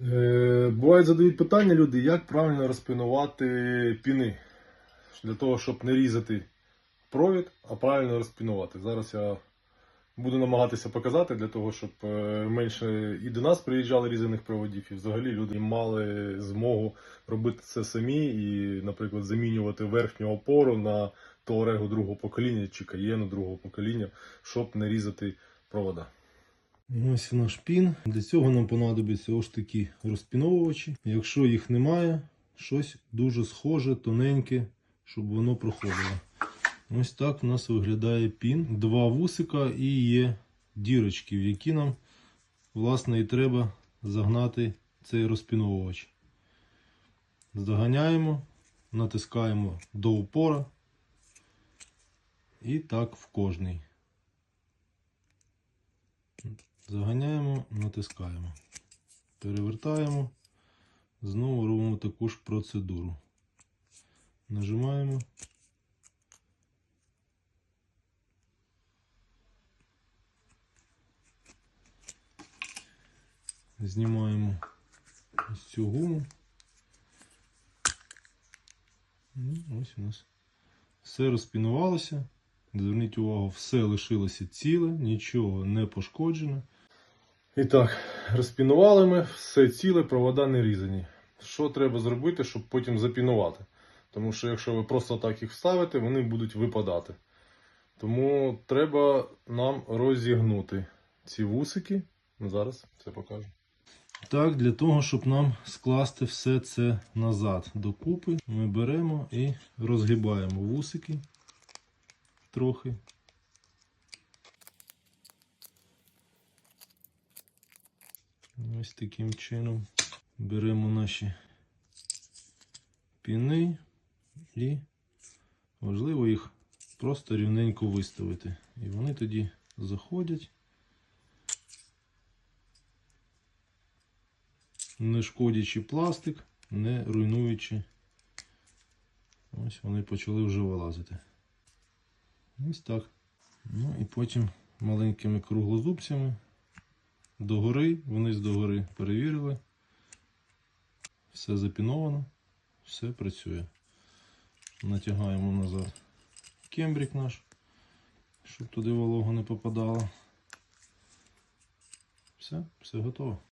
Е, бувають задають питання люди, як правильно розпінувати піни. Для того, щоб не різати провід, а правильно розпінувати. Зараз я буду намагатися показати для того, щоб е, менше і до нас приїжджали різаних проводів, і взагалі люди мали змогу робити це самі і, наприклад, замінювати верхню опору на Туарегу другого покоління чи Каєну другого покоління, щоб не різати провода. Ось наш пін. Для цього нам понадобляться ось такі розпіновувачі. Якщо їх немає, щось дуже схоже, тоненьке, щоб воно проходило. Ось так у нас виглядає пін. Два вусика і є дірочки, в які нам, власне, і треба загнати цей розпіновувач. Заганяємо, натискаємо до упора. І так в кожний. Заганяємо, натискаємо. Перевертаємо. Знову робимо таку ж процедуру. Нажимаємо. Знімаємо ось цю гуму. Ну, ось у нас все розпінувалося. Зверніть увагу, все лишилося ціле, нічого не пошкоджено. І так, розпінували ми, все ціле, провода не різані. Що треба зробити, щоб потім запінувати? Тому що якщо ви просто так їх вставите, вони будуть випадати. Тому треба нам розігнути ці вусики. Зараз це покажу. Так, для того, щоб нам скласти все це назад докупи, ми беремо і розгибаємо вусики трохи. Ось таким чином беремо наші піни і важливо їх просто рівненько виставити. І вони тоді заходять. не шкодячи пластик, не руйнуючи. Ось вони почали вже вилазити. Ось так. Ну і потім маленькими круглозубцями догори, вниз догори перевірили. Все запіновано, все працює. Натягаємо назад кембрик наш, щоб туди волога не попадала. Все, все готово.